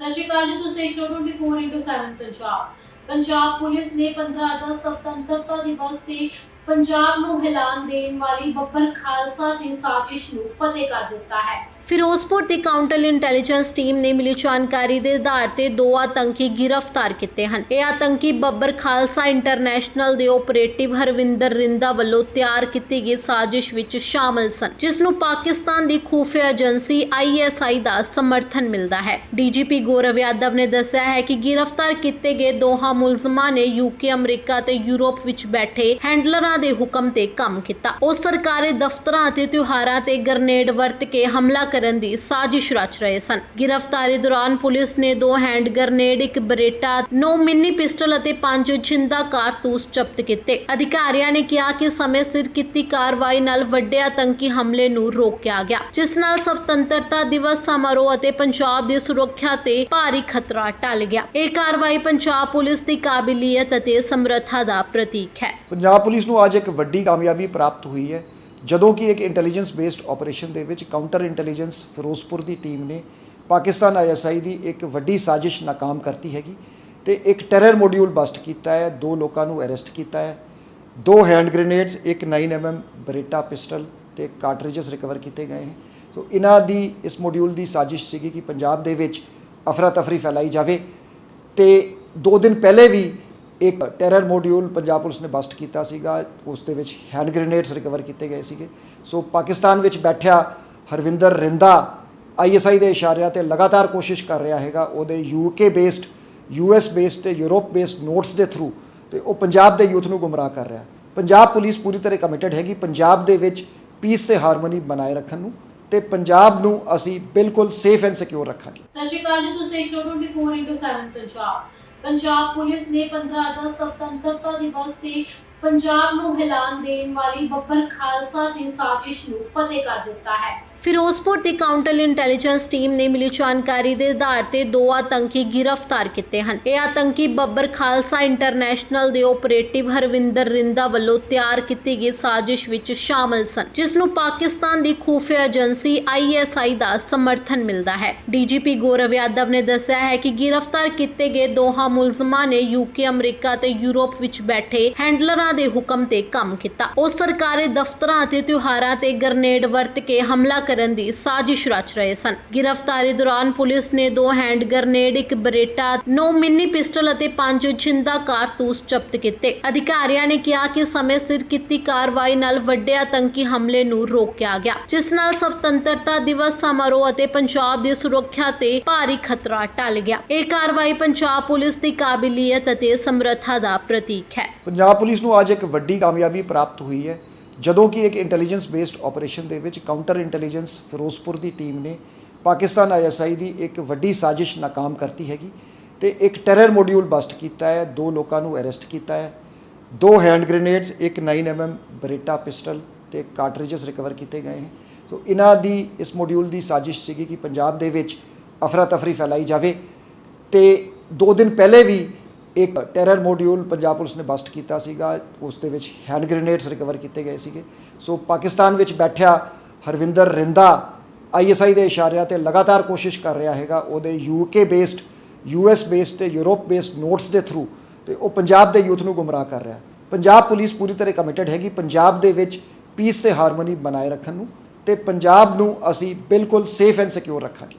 ਸਤਿ ਸ਼੍ਰੀ ਅਕਾਲ ਜੀ, ਤੁਸੀਂ ਦੇਖ ਰਹੇ ਹੋ 24 ਪੰਜਾਬ। ਪੰਜਾਬ ਪੁਲਿਸ ਨੇ 15 ਅਗਸਤ ਸੁਤੰਤਰਤਾ ਦਿਵਸ ਤੇ ਪੰਜਾਬ ਨੂੰ ਐਲਾਨ ਦੇਣ ਵਾਲੀ ਬੱਬਰ ਖਾਲਸਾ ਦੀ ਸਾਜ਼ਿਸ਼ ਨੂੰ ਫਤਿਹ ਕਰ ਦਿੱਤਾ ਹੈ। ਫਿਰੋਜ਼ਪੁਰ ਦੀ ਕਾਊਂਟਰ ਇੰਟੈਲੀਜੈਂਸ ਟੀਮ ਨੇ ਮਿਲੀ ਜਾਣਕਾਰੀ ਦੇ ਆਧਾਰ ਤੇ ਦੋ ਆਤੰਕੀ ਗ੍ਰਿਫਤਾਰ ਕੀਤੇ ਹਨ। ਇਹ ਆਤੰਕੀ ਬੱਬਰ ਖਾਲਸਾ ਇੰਟਰਨੈਸ਼ਨਲ ਦੇ ਆਪਰੇਟਿਵ ਹਰਵਿੰਦਰ ਰਿੰਦਾ ਵੱਲੋਂ ਤਿਆਰ ਕੀਤੀ ਗਈ ਸਾਜ਼ਿਸ਼ ਵਿੱਚ ਸ਼ਾਮਲ ਸਨ, ਜਿਸ ਨੂੰ ਪਾਕਿਸਤਾਨ ਦੀ ਖੂਫੀਆ ਏਜੰਸੀ ਆਈਐਸਆਈ ਦਾ ਸਮਰਥਨ ਮਿਲਦਾ ਹੈ। ਡੀਜੀਪੀ ਗੌਰਵ ਯਾਦਵ ਨੇ ਦੱਸਿਆ ਹੈ ਕਿ ਗ੍ਰਿਫਤਾਰ ਕੀਤੇ ਗਏ ਦੋਹਾਂ ਮੁਲਜ਼ਮਾਂ ਨੇ ਯੂਕੇ ਅਮਰੀਕਾ ਤੇ ਯੂਰਪ ਵਿੱਚ ਬੈਠੇ ਹੈਂਡਲਰਾਂ ਦੇ ਹੁਕਮ ਤੇ ਕੰਮ ਕੀਤਾ। ਉਹ ਸਰਕਾਰੀ ਦਫ਼ਤਰਾਂ ਅਤੇ ਤਿਉਹਾਰਾਂ ਤੇ ਗ੍ਰਨੇਡ ਵਰਤ ਕੇ ਹਮਲਾ ਕਰਨ ਦੀ ਸਾਜ਼ਿਸ਼ ਰਚ ਰਹੇ ਸਨ। ਗ੍ਰਿਫਤਾਰੀ ਦੌਰਾਨ ਪੁਲਿਸ ਨੇ ਦੋ ਹੈਂਡ ਗ੍ਰਨੇਡ, ਇੱਕ ਬਰੇਟਾ 9 ਮਿੰਨੀ ਪਿਸਟਲ ਅਤੇ ਪੰਜ ਜਿੰਦਾ ਕਾਰਤੂਸ ਜ਼ਬਤ ਕੀਤੇ। ਅਧਿਕਾਰੀਆਂ ਨੇ ਕਿਹਾ ਕਿ ਸਮੇਂ ਸਿਰ ਕੀਤੀ ਕਾਰਵਾਈ ਨਾਲ ਵੱਡੇ ਆਤੰਕੀ ਹਮਲੇ ਨੂੰ ਰੋਕਿਆ ਗਿਆ, ਜਿਸ ਨਾਲ ਸੁਤੰਤਰਤਾ ਦਿਵਸ ਸਮਾਰੋਹ ਅਤੇ ਪੰਜਾਬ ਦੀ ਸੁਰੱਖਿਆ ਤੇ ਭਾਰੀ ਖਤਰਾ ਟਲ ਗਿਆ। ਇਹ ਕਾਰਵਾਈ ਪੰਜਾਬ ਪੁਲਿਸ ਦੀ ਕਾਬਲੀਅਤ ਅਤੇ ਸਮਰੱਥਾ ਦਾ ਪ੍ਰਤੀਕ ਹੈ। ਪੰਜਾਬ ਪੁਲਿਸ ਨੂੰ ਅੱਜ ਇੱਕ ਵੱਡੀ ਕਾਮਯਾਬੀ ਪ੍ਰਾਪਤ ਹੋਈ ਹੈ। ਜਦੋਂ ਕਿ ਇੱਕ ਇੰਟੈਲੀਜੈਂਸ ਬੇਸਡ ਆਪਰੇਸ਼ਨ ਦੇ ਵਿੱਚ ਕਾਊਂਟਰ ਇੰਟੈਲੀਜੈਂਸ ਫਿਰੋਜ਼ਪੁਰ ਦੀ ਟੀਮ ਨੇ ਪਾਕਿਸਤਾਨ ਆਈਐਸਆਈ ਦੀ ਇੱਕ ਵੱਡੀ ਸਾਜ਼ਿਸ਼ ਨਾਕਾਮ ਕਰਤੀ ਹੈਗੀ ਤੇ ਇੱਕ ਟੈਰਰ ਮੋਡਿਊਲ ਬਸਟ ਕੀਤਾ ਹੈ, ਦੋ ਲੋਕਾਂ ਨੂੰ ਅਰੈਸਟ ਕੀਤਾ ਹੈ, ਦੋ ਹੈਂਡ ਗ੍ਰੇਨੇਡਸ ਇੱਕ 9mm ਬਰੇਟਾ ਪਿਸਟਲ ਤੇ ਕਾਰਟ੍ਰਿਜਸ ਰਿਕਵਰ ਕੀਤੇ ਗਏ ਹਨ ਸੋ ਇਹਨਾਂ ਦੀ ਇਸ ਮੋਡਿਊਲ ਦੀ ਸਾਜ਼ਿਸ਼ ਸੀਗੀ ਕਿ ਪੰਜਾਬ ਦੇ ਵਿੱਚ ਅਫਰਾ ਤਫਰੀ ਫੈਲਾਈ ਜਾਵੇ ਤੇ ਦੋ ਦਿਨ ਪਹਿਲੇ ਵੀ ਇੱਕ ਟੈਰਰ ਮੋਡਿਊਲ ਪੰਜਾਬ ਪੁਲਿਸ ਨੇ ਬਸਟ ਕੀਤਾ ਸੀਗਾ, ਉਸ ਦੇ ਵਿੱਚ ਹੈਂਡ ਗ੍ਰੇਨੇਡਸ ਰਿਕਵਰ ਕੀਤੇ ਗਏ ਸੀਗੇ। ਸੋ ਪਾਕਿਸਤਾਨ ਵਿੱਚ ਬੈਠਿਆ ਹਰਵਿੰਦਰ ਰਿੰਦਾ ਆਈਐਸਆਈ ਦੇ ਇਸ਼ਾਰਿਆਂ ਤੇ ਲਗਾਤਾਰ ਕੋਸ਼ਿਸ਼ ਕਰ ਰਿਹਾ ਹੈਗਾ। ਉਹਦੇ ਯੂਕੇ ਬੇਸਡ ਯੂਐਸ ਬੇਸਡ ਤੇ ਯੂਰਪ ਬੇਸਡ ਨੋਟਸ ਦੇ ਥਰੂ ਤੇ ਉਹ ਪੰਜਾਬ ਦੇ ਯੂਥ ਨੂੰ ਗੁੰਮਰਾਹ ਕਰ ਰਿਹਾ। ਪੰਜਾਬ ਪੁਲਿਸ ਪੂਰੀ ਤਰ੍ਹਾਂ ਕਮਿਟਡ ਹੈਗੀ, ਪੰਜਾਬ ਦੇ ਵਿੱਚ ਪੀਸ ਤੇ ਹਾਰਮੋਨੀ ਬਣਾਏ ਰੱਖਣ ਨੂੰ ਤੇ ਪੰਜਾਬ ਨੂੰ ਅਸੀਂ ਬਿਲਕੁਲ ਸੇਫ ਐਂਡ ਸਿਕਿਉਰ ਰੱਖਾਂਗੇ। ਸਤਿ ਸ਼੍ਰੀ ਅਕਾਲ ਜੀ, ਤੁਸੀਂ ਦੇਖ ਰਹੇ ਹੋ 24 ਪੰਜਾਬ। ਪੰਜਾਬ ਪੁਲਿਸ ਨੇ 15 ਅਗਸਤ ਸੁਤੰਤਰਤਾ ਦਿਵਸ ਤੇ ਪੰਜਾਬ ਨੂੰ ਐਲਾਨ ਦੇਣ ਵਾਲੀ ਬੱਬਰ ਖਾਲਸਾ ਦੀ ਸਾਜ਼ਿਸ਼ ਨੂੰ ਫਤਿਹ ਕਰ ਦਿੱਤਾ ਹੈ। ਫਿਰੋਜ਼ਪੁਰ ਦੀ ਕਾਊਂਟਰ ਇੰਟੈਲੀਜੈਂਸ ਟੀਮ ਨੇ ਮਿਲੀ ਜਾਣਕਾਰੀ ਦੇ ਆਧਾਰ ਤੇ ਦੋ ਆਤੰਕੀ ਗ੍ਰਿਫਤਾਰ ਕੀਤੇ ਹਨ। ਇਹ ਆਤੰਕੀ ਬੱਬਰ ਖਾਲਸਾ ਇੰਟਰਨੈਸ਼ਨਲ ਦੇ ਆਪਰੇਟਿਵ ਹਰਵਿੰਦਰ ਰਿੰਦਾ ਵੱਲੋਂ ਤਿਆਰ ਕੀਤੀ ਗਈ ਸਾਜ਼ਿਸ਼ ਵਿੱਚ ਸ਼ਾਮਲ ਸਨ, ਜਿਸ ਨੂੰ ਪਾਕਿਸਤਾਨ ਦੀ ਖੂਫੀਆ ਏਜੰਸੀ ਆਈਐਸਆਈ ਦਾ ਸਮਰਥਨ ਮਿਲਦਾ ਹੈ। ਡੀਜੀਪੀ ਗੌਰਵ ਯਾਦਵ ਨੇ ਦੱਸਿਆ ਹੈ ਕਿ ਗ੍ਰਿਫਤਾਰ ਕੀਤੇ ਗਏ ਦੋਹਾਂ ਮੁਲਜ਼ਮਾਂ ਨੇ ਯੂਕੇ ਅਮਰੀਕਾ ਤੇ ਯੂਰਪ ਵਿੱਚ ਬੈਠੇ ਹੈਂਡਲਰਾਂ ਦੇ ਹੁਕਮ ਤੇ ਕੰਮ ਕੀਤਾ। ਉਹ ਸਰਕਾਰੀ ਦਫ਼ਤਰਾਂ ਅਤੇ ਤਿਉਹਾਰਾਂ ਤੇ ਗ੍ਰਨੇਡ ਵਰਤ ਕੇ ਹਮਲਾ ਕਰਨ ਦੀ ਸਾਜ਼ਿਸ਼ ਰਚ ਰਹੇ ਸਨ। ਗ੍ਰਿਫਤਾਰੀ ਦੌਰਾਨ ਪੁਲਿਸ ਨੇ ਦੋ ਹੈਂਡ ਗ੍ਰਨੇਡ, ਇੱਕ ਬਰੇਟਾ 9 ਮਿੰਨੀ ਪਿਸਟਲ ਅਤੇ ਪੰਜ ਜਿੰਦਾ ਕਾਰਤੂਸ ਜ਼ਬਤ ਕੀਤੇ। ਅਧਿਕਾਰੀਆਂ ਨੇ ਕਿਹਾ ਕਿ ਸਮੇਂ ਸਿਰ ਕੀਤੀ ਕਾਰਵਾਈ ਨਾਲ ਵੱਡੇ ਆਤੰਕੀ ਹਮਲੇ ਨੂੰ ਰੋਕਿਆ ਗਿਆ, ਜਿਸ ਨਾਲ ਸੁਤੰਤਰਤਾ ਦਿਵਸ ਸਮਾਰੋਹ ਅਤੇ ਪੰਜਾਬ ਦੀ ਸੁਰੱਖਿਆ ਤੇ ਭਾਰੀ ਖਤਰਾ ਟਲ ਗਿਆ। ਇਹ ਕਾਰਵਾਈ ਪੰਜਾਬ ਪੁਲਿਸ ਦੀ ਕਾਬਲੀਅਤ ਅਤੇ ਸਮਰੱਥਾ ਦਾ ਪ੍ਰਤੀਕ ਹੈ। ਪੰਜਾਬ ਪੁਲਿਸ ਨੂੰ ਅੱਜ ਇੱਕ ਵੱਡੀ ਕਾਮਯਾਬੀ ਪ੍ਰਾਪਤ ਹੋਈ ਹੈ। ਜਦੋਂ ਕਿ ਇੱਕ ਇੰਟੈਲੀਜੈਂਸ ਬੇਸਡ ਆਪਰੇਸ਼ਨ ਦੇ ਵਿੱਚ ਕਾਊਂਟਰ ਇੰਟੈਲੀਜੈਂਸ ਫਿਰੋਜ਼ਪੁਰ ਦੀ ਟੀਮ ਨੇ ਪਾਕਿਸਤਾਨ ਆਈਐਸਆਈ ਦੀ ਇੱਕ ਵੱਡੀ ਸਾਜ਼ਿਸ਼ ਨਾਕਾਮ ਕਰਤੀ ਹੈਗੀ ਤੇ ਇੱਕ ਟੈਰਰ ਮੋਡਿਊਲ ਬਸਟ ਕੀਤਾ ਹੈ, ਦੋ ਲੋਕਾਂ ਨੂੰ ਅਰੈਸਟ ਕੀਤਾ ਹੈ, ਦੋ ਹੈਂਡ ਗ੍ਰੇਨੇਡਸ ਇੱਕ 9mm ਬਰੇਟਾ ਪਿਸਟਲ ਤੇ ਕਾਰਟ੍ਰਿਜਸ ਰਿਕਵਰ ਕੀਤੇ ਗਏ ਹਨ ਸੋ ਇਹਨਾਂ ਦੀ, ਇਸ ਮੋਡਿਊਲ ਦੀ ਸਾਜ਼ਿਸ਼ ਸੀਗੀ ਕਿ ਪੰਜਾਬ ਦੇ ਵਿੱਚ ਅਫਰਾ ਤਫਰੀ ਫੈਲਾਈ ਜਾਵੇ ਤੇ ਦੋ ਦਿਨ ਪਹਿਲੇ ਵੀ ਇੱਕ ਟੈਰਰ ਮੋਡਿਊਲ ਪੰਜਾਬ ਪੁਲਿਸ ਨੇ ਬਸਟ ਕੀਤਾ ਸੀਗਾ, ਉਸ ਦੇ ਵਿੱਚ ਹੈਂਡ ਗ੍ਰੇਨੇਡਸ ਰਿਕਵਰ ਕੀਤੇ ਗਏ ਸੀਗੇ। ਸੋ ਪਾਕਿਸਤਾਨ ਵਿੱਚ ਬੈਠਿਆ ਹਰਵਿੰਦਰ ਰਿੰਦਾ ਆਈਐਸਆਈ ਦੇ ਇਸ਼ਾਰਿਆਂ ਤੇ ਲਗਾਤਾਰ ਕੋਸ਼ਿਸ਼ ਕਰ ਰਿਹਾ ਹੈਗਾ। ਉਹਦੇ ਯੂਕੇ ਬੇਸਡ ਯੂਐਸ ਬੇਸਡ ਤੇ ਯੂਰਪ ਬੇਸਡ ਨੋਟਸ ਦੇ ਥਰੂ ਤੇ ਉਹ ਪੰਜਾਬ ਦੇ ਯੂਥ ਨੂੰ ਗੁੰਮਰਾਹ ਕਰ ਰਿਹਾ। ਪੰਜਾਬ ਪੁਲਿਸ ਪੂਰੀ ਤਰ੍ਹਾਂ ਕਮਿਟਡ ਹੈਗੀ, ਪੰਜਾਬ ਦੇ ਵਿੱਚ ਪੀਸ ਤੇ ਹਾਰਮੋਨੀ ਬਣਾਏ ਰੱਖਣ ਨੂੰ ਤੇ ਪੰਜਾਬ ਨੂੰ ਅਸੀਂ ਬਿਲਕੁਲ ਸੇਫ ਐਂਡ ਸਿਕਿਉਰ ਰੱਖਾਂਗੇ।